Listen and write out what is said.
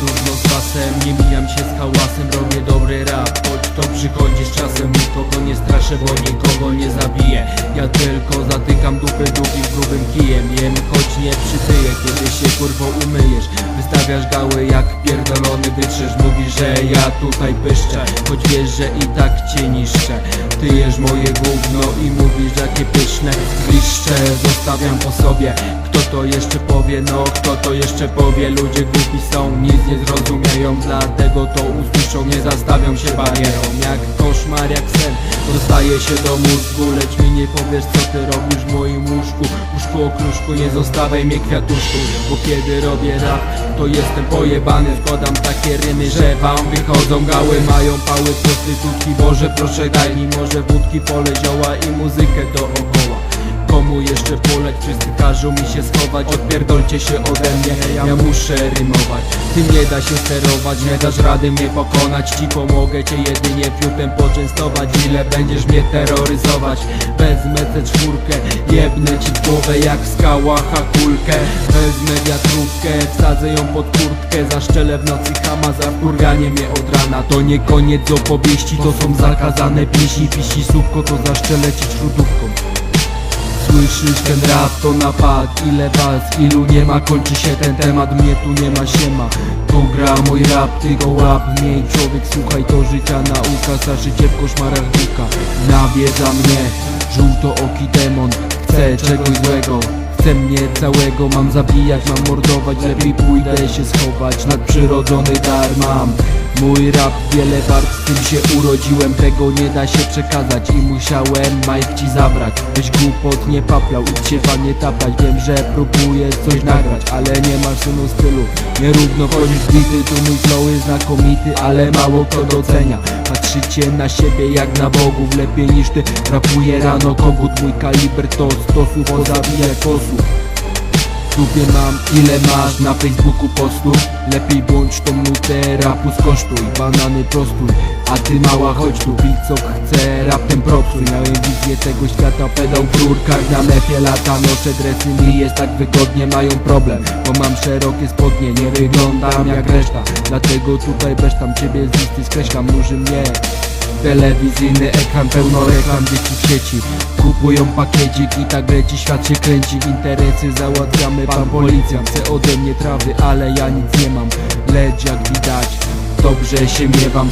równo z basem Nie mijam się z hałasem, robię dobry rap. Choć to przychodzi z czasem, nikogo nie straszę, bo nikogo nie zabiję Ja tylko zatykam dupy długim grubym kijem. Jem, choć nie przytyję, kiedy się kurwo umyjesz. Wystawiasz gały jak pierdolony wytrzesz. Mówisz, że ja tutaj pyszczę Choć wiesz, że i tak cię niszczę. Ty jesz moje gówno i mówisz, jakie pyszne. Bliższe zostawiam po sobie to jeszcze powie, no kto to jeszcze powie? Ludzie głupi są, nic nie zrozumieją Dlatego to usłyszą, nie zastawią się barierą. Jak koszmar, jak sen Dostaje się do mózgu, lecz mi nie powiesz co ty robisz w moim łóżku. Łóżku o kruszku, nie zostawiaj mnie kwiatuszku Bo kiedy robię rap, to jestem pojebany. Składam takie rymy, że wam wychodzą gały. Mają pały prostytutki, Boże proszę daj mi Może wódki, pole zioła i muzykę dookoła Komu jeszcze poleć, wszyscy każą mi się schować. Odpierdolcie się ode mnie, ja muszę rymować. Tym nie da się sterować, nie dasz rady mnie pokonać. Ci pomogę cię jedynie fiutem poczęstować. Ile będziesz mnie terroryzować? Wezmę tę czwórkę, jebnę ci w głowę jak skała hakulkę Wezmę wiatrówkę, wsadzę ją pod kurtkę. Zaszczelę w nocy chama, zakurganie mnie od rana. To nie koniec opowieści, to są zakazane pieśni. Pisi słówko, to zaszczelę ci śrutówką Słyszysz ten rap to napad Ile was, ilu nie ma Kończy się ten temat, mnie tu nie ma siema Tu gra mój rap, ty go łap Miej człowiek, słuchaj to życia nauka Za życie w koszmarach duka. Nawiedza mnie Żółtooki demon Chce czegoś złego. Chce mnie całego, mam zabijać, mam mordować Lepiej pójdę się schować, nadprzyrodzony dar mam Mój rap wiele warstw, z tym się urodziłem. Tego nie da się przekazać i musiałem Mike ci zabrać. Byś głupot nie paplał, idź się panie taplać. Wiem, że próbujesz coś nagrać, ale nie masz synu stylu. Nierówno chodzisz bity, tu mój flow jest znakomity Ale mało kto docenia. Patrzycie na siebie jak na bogów Lepiej niż ty, rapuje rano kogut Mój kaliber to stosu, pozabija kosów dupie mam ile masz? Na Facebooku postów Lepiej bądź tą nutę rapu skosztuj Banany prostuj A ty mała chodź tu. Pij co chce Raptem propsuj. Miałem wizję tego świata Pedał w rurkach. Na mefie lata Noszę dresy. Mi jest tak wygodnie Mają problem Bo mam szerokie spodnie. Nie wyglądam jak reszta Dlatego tutaj besztam. Ciebie z listy skreślam. Nuży mnie Telewizyjny ekran pełno reklam dzieci w sieci. Kupują pakiecik i tak leci, świat się kręci. Interesy załatwiamy, pan policjant Chce ode mnie trawy, ale ja nic nie mam. Lecz jak widać, dobrze się miewam